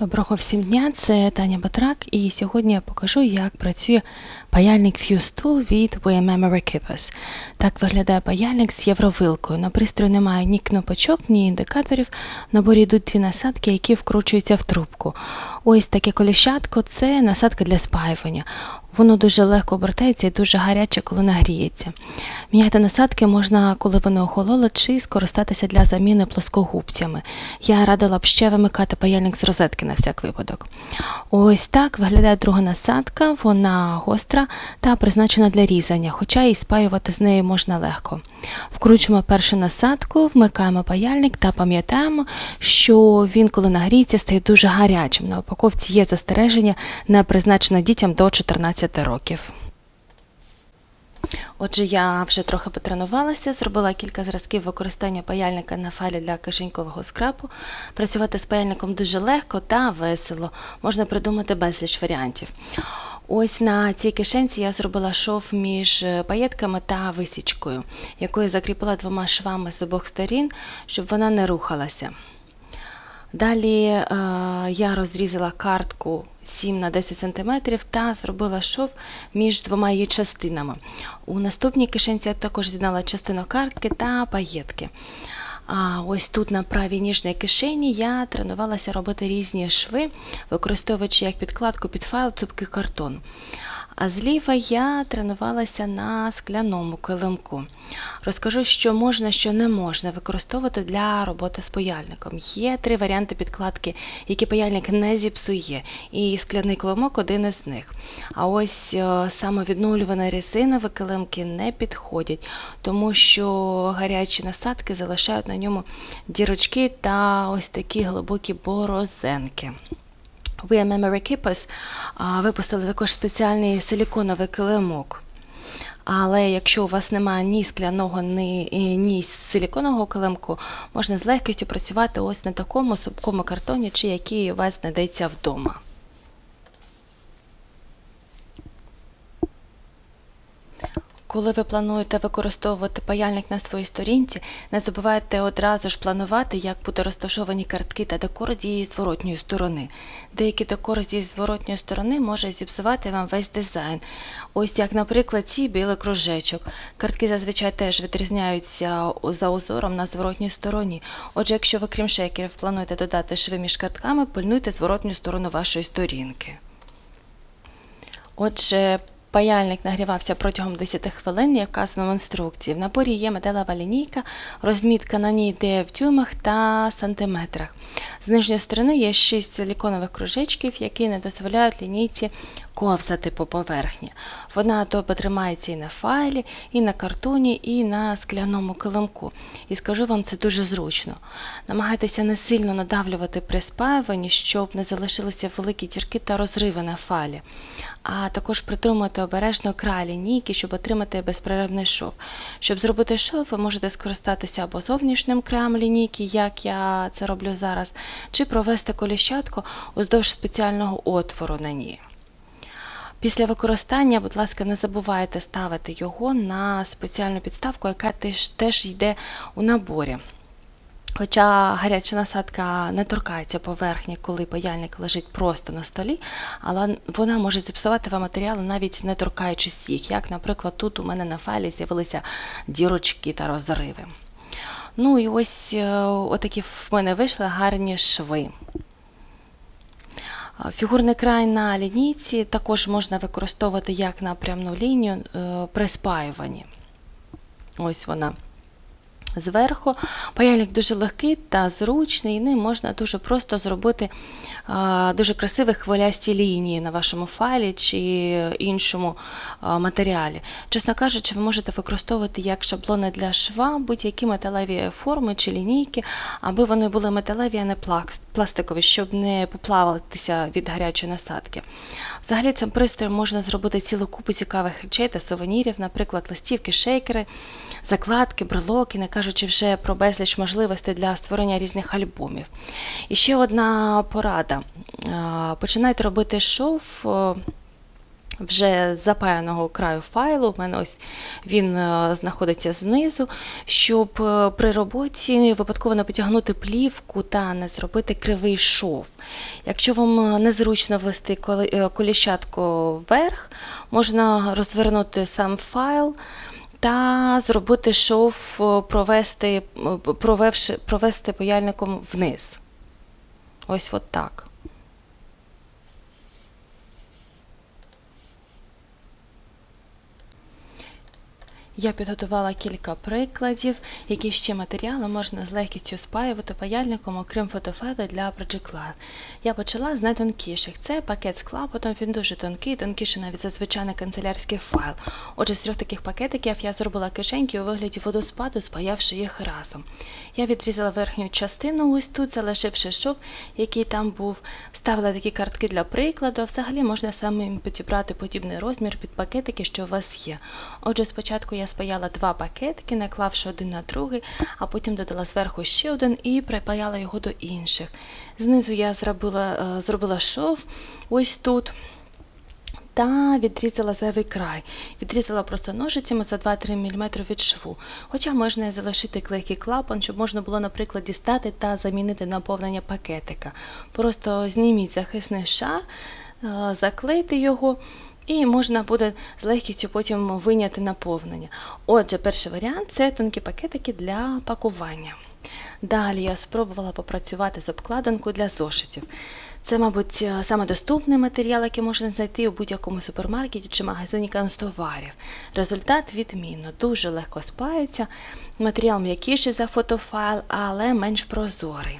Доброго всім дня, це Таня Батрак, і сьогодні я покажу, як працює паяльник Fuse Tool від WM Memory Keepers. Так виглядає паяльник з євровилкою. На пристрої немає ні кнопочок, ні індикаторів. В наборі йдуть дві насадки, які вкручуються в трубку. Ось таке коліщатко це насадка для спаювання. Воно дуже легко обертається і дуже гаряче, коли нагріється. Міняти насадки можна, коли вони охололи, чи скористатися для заміни плоскогубцями. Я радила б ще вимикати паяльник з розетки на всяк випадок. Ось так виглядає друга насадка, вона гостра та призначена для різання, хоча і спаювати з нею можна легко. Вкручуємо першу насадку, вмикаємо паяльник та пам'ятаємо, що він, коли нагріється, стає дуже гарячим. На упаковці є застереження, не призначене дітям до 14 років. Отже, я вже трохи потренувалася, зробила кілька зразків використання паяльника на файлі для кишенькового скрапу. Працювати з паяльником дуже легко та весело, можна придумати безліч варіантів. Ось на цій кишенці я зробила шов між паєтками та висічкою, яку я закріпила двома швами з обох сторін, щоб вона не рухалася. Далі е, я розрізала картку 7 на 10 см та зробила шов між двома її частинами. У наступній кишенці я також з'єднала частину картки та паєтки. А ось тут на правій ніжній кишені я тренувалася робити різні шви, використовуючи як підкладку під файл цупкий картон. А зліва я тренувалася на скляному килимку. Розкажу, що можна, що не можна використовувати для роботи з паяльником. Є три варіанти підкладки, які паяльник не зіпсує, і скляний килимок один із них. А ось е, самовідновлювані резинові килимки не підходять, тому що гарячі насадки залишають на ньому дірочки та ось такі глибокі борозенки. Memory Keepers випустили також спеціальний силіконовий килимок. Але якщо у вас немає ні скляного, ні, ні силіконового килимку, можна з легкістю працювати ось на такому супкому картоні, чи який у вас знайдеться вдома. Коли ви плануєте використовувати паяльник на своїй сторінці, не забувайте одразу ж планувати, як будуть розташовані картки та декор з її зворотньої сторони. Деякий декор зі зворотньої сторони може зіпсувати вам весь дизайн. Ось як, наприклад, цей білий кружечок. Картки зазвичай теж відрізняються за узором на зворотній стороні. Отже, якщо ви крім шейкерів плануєте додати шви між картками, пильнуйте зворотню сторону вашої сторінки. Отже, Паяльник нагрівався протягом 10 хвилин, як вказано в інструкції. В наборі є металева лінійка, розмітка на ній йде в дюймах та сантиметрах. З нижньої сторони є 6 силіконових кружечків, які не дозволяють лінійці ковзати по поверхні. Вона добре тримається і на файлі, і на картоні, і на скляному килимку. І скажу вам, це дуже зручно. Намагайтеся не сильно надавлювати при спаюванні, щоб не залишилися великі дірки та розриви на файлі. А також притримуйте обережно край лінійки, щоб отримати безперервний шов. Щоб зробити шов, ви можете скористатися або зовнішнім краєм лінійки, як я це роблю зараз, чи провести коліщатку уздовж спеціального отвору на ній. Після використання, будь ласка, не забувайте ставити його на спеціальну підставку, яка теж, йде у наборі. Хоча гаряча насадка не торкається поверхні, коли паяльник лежить просто на столі, але вона може зіпсувати вам матеріали, навіть не торкаючись їх. Як, наприклад, тут у мене на файлі з'явилися дірочки та розриви. Ну і ось е, отакі в мене вийшли гарні шви. Фігурний край на лінійці також можна використовувати як напрямну лінію е, при спаюванні. Ось вона. Зверху паяльник дуже легкий та зручний, і ним можна дуже просто зробити дуже красиві хвилясті лінії на вашому файлі чи іншому матеріалі. Чесно кажучи, ви можете використовувати як шаблони для шва будь-які металеві форми чи лінійки, аби вони були металеві, а не пластикові, щоб не поплавитися від гарячої насадки. Взагалі цим пристроєм можна зробити цілу купу цікавих речей та сувенірів, наприклад, листівки, шейкери, закладки, брелоки, не кажучи вже про безліч можливостей для створення різних альбомів. І ще одна порада. Починайте робити шов вже з запаяного краю файлу. У мене ось він е, знаходиться знизу, щоб е, при роботі випадково не потягнути плівку та не зробити кривий шов. Якщо вам е, незручно ввести е, коліщатку вверх, можна розвернути сам файл та зробити шов, е, провести, е, провевши, провести паяльником вниз. Ось от так. Я підготувала кілька прикладів, які ще матеріали можна з легкістю спаювати паяльником, окрім фотофайла для Project. Я почала з найтонкіших. Це пакет з клапотом, він дуже тонкий, тонкіший навіть за звичайний канцелярський файл. Отже, з трьох таких пакетиків я зробила кишеньки у вигляді водоспаду, спаявши їх разом. Я відрізала верхню частину ось тут, залишивши шов, який там був. Ставила такі картки для прикладу, а взагалі можна самим підібрати подібний розмір під пакетики, що у вас є. Отже, спочатку я спаяла два пакетики, наклавши один на другий, а потім додала зверху ще один і припаяла його до інших. Знизу я зробила, е, зробила шов ось тут. Та відрізала зайвий край. Відрізала просто ножицями за 2-3 мм від шву. Хоча можна залишити клейкий клапан, щоб можна було, наприклад, дістати та замінити наповнення пакетика. Просто зніміть захисний шар, е, заклейте його. І можна буде з легкістю потім виняти наповнення. Отже, перший варіант це тонкі пакетики для пакування. Далі я спробувала попрацювати з обкладинкою для зошитів. Це, мабуть, саме доступний матеріал, який можна знайти у будь-якому супермаркеті чи магазині канцтоварів. Результат відмінно, дуже легко спається. Матеріал м'якіший за фотофайл, але менш прозорий.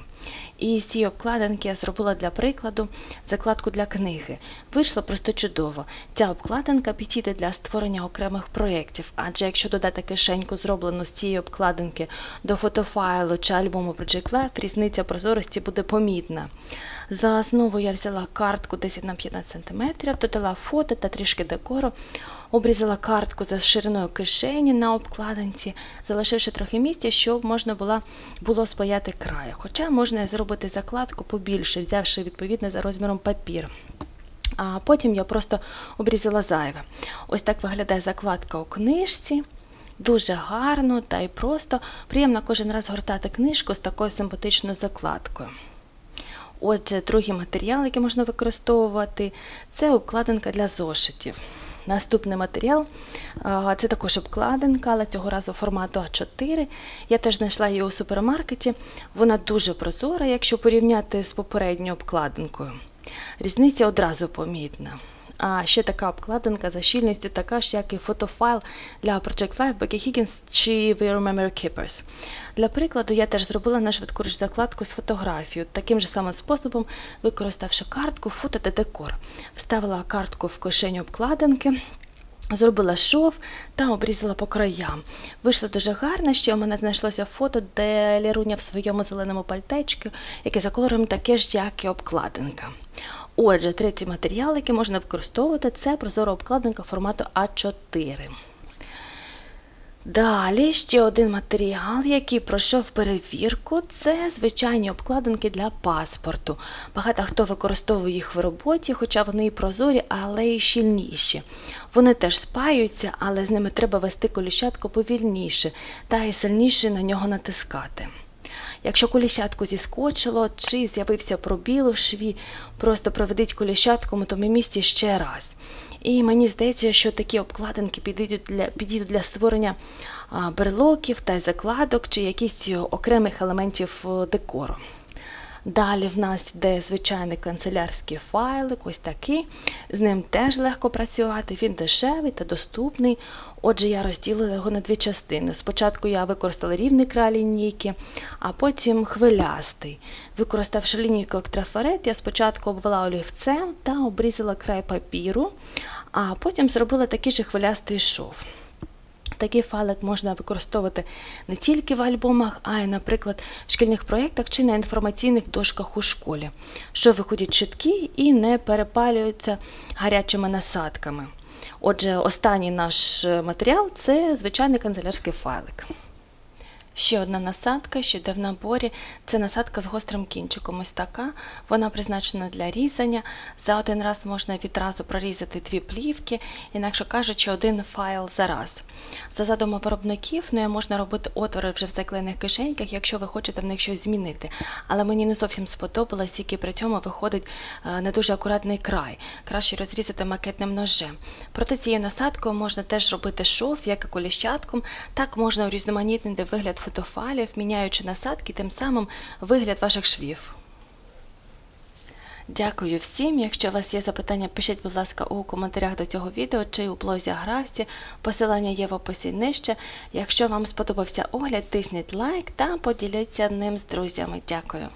І з цієї обкладинки я зробила для прикладу закладку для книги. Вийшло просто чудово. Ця обкладинка підійде для створення окремих проєктів, адже якщо додати кишеньку, зроблену з цієї обкладинки до фотофайлу чи альбому Project Life, різниця прозорості буде помітна. За основу я взяла картку 10 на 15 см, додала фото та трішки декору, обрізала картку за шириною кишені на обкладинці, залишивши трохи місця, щоб можна було, було спаяти край. Хоча можна і зробити закладку побільше, взявши відповідно за розміром папір. А потім я просто обрізала зайве. Ось так виглядає закладка у книжці. Дуже гарно та й просто приємно кожен раз гортати книжку з такою симпатичною закладкою. Отже, другий матеріал, який можна використовувати, це обкладинка для зошитів. Наступний матеріал це також обкладинка, але цього разу формату А4. Я теж знайшла її у супермаркеті. Вона дуже прозора, якщо порівняти з попередньою обкладинкою. Різниця одразу помітна. А ще така обкладинка за щільністю така ж, як і фотофайл для Project Life, Becky Higgins чи We Remember Keepers. Для прикладу, я теж зробила на швидкоруч закладку з фотографією, таким же самим способом, використавши картку, фото та декор. Вставила картку в кишеню обкладинки. Зробила шов та обрізала по краям. Вийшло дуже гарно, ще у мене знайшлося фото, де Ліруня в своєму зеленому пальтечку, яке за кольором таке ж, як і обкладинка. Отже, третій матеріал, який можна використовувати, це прозора обкладинка формату А4. Далі ще один матеріал, який пройшов перевірку, це звичайні обкладинки для паспорту. Багато хто використовує їх в роботі, хоча вони і прозорі, але і щільніші. Вони теж спаюються, але з ними треба вести коліщатку повільніше та й сильніше на нього натискати. Якщо коліщатку зіскочило чи з'явився пробіл у шві, просто проведіть коліщатку в тому місці ще раз. І мені здається, що такі обкладинки підійдуть для, підійдуть для створення берлоків та закладок чи якісь окремих елементів декору. Далі в нас йде звичайний канцелярський файлик, ось такий. З ним теж легко працювати, він дешевий та доступний. Отже, я розділила його на дві частини. Спочатку я використала рівний край лінійки, а потім хвилястий. Використавши лінійку як трафарет, я спочатку обвела олівцем та обрізала край папіру, а потім зробила такий же хвилястий шов. Такий фалик можна використовувати не тільки в альбомах, а й, наприклад, в шкільних проєктах чи на інформаційних дошках у школі, що виходять чіткі і не перепалюються гарячими насадками. Отже, останній наш матеріал це звичайний канцелярський файлик. Ще одна насадка, що йде в наборі. Це насадка з гострим кінчиком. Ось така. Вона призначена для різання. За один раз можна відразу прорізати дві плівки, інакше кажучи, один файл за раз. За задумом виробників нею можна робити отвори вже в заклеєних кишеньках, якщо ви хочете в них щось змінити. Але мені не зовсім сподобалось, тільки при цьому виходить е, не дуже акуратний край. Краще розрізати макетним ножем. Проте цією насадкою можна теж робити шов, як і коліщатком. Так можна урізноманітнити вигляд фотофайлів, міняючи насадки, тим самим вигляд ваших швів. Дякую всім. Якщо у вас є запитання, пишіть, будь ласка, у коментарях до цього відео чи у блозі Аграфці. Посилання є в описі нижче. Якщо вам сподобався огляд, тисніть лайк та поділіться ним з друзями. Дякую.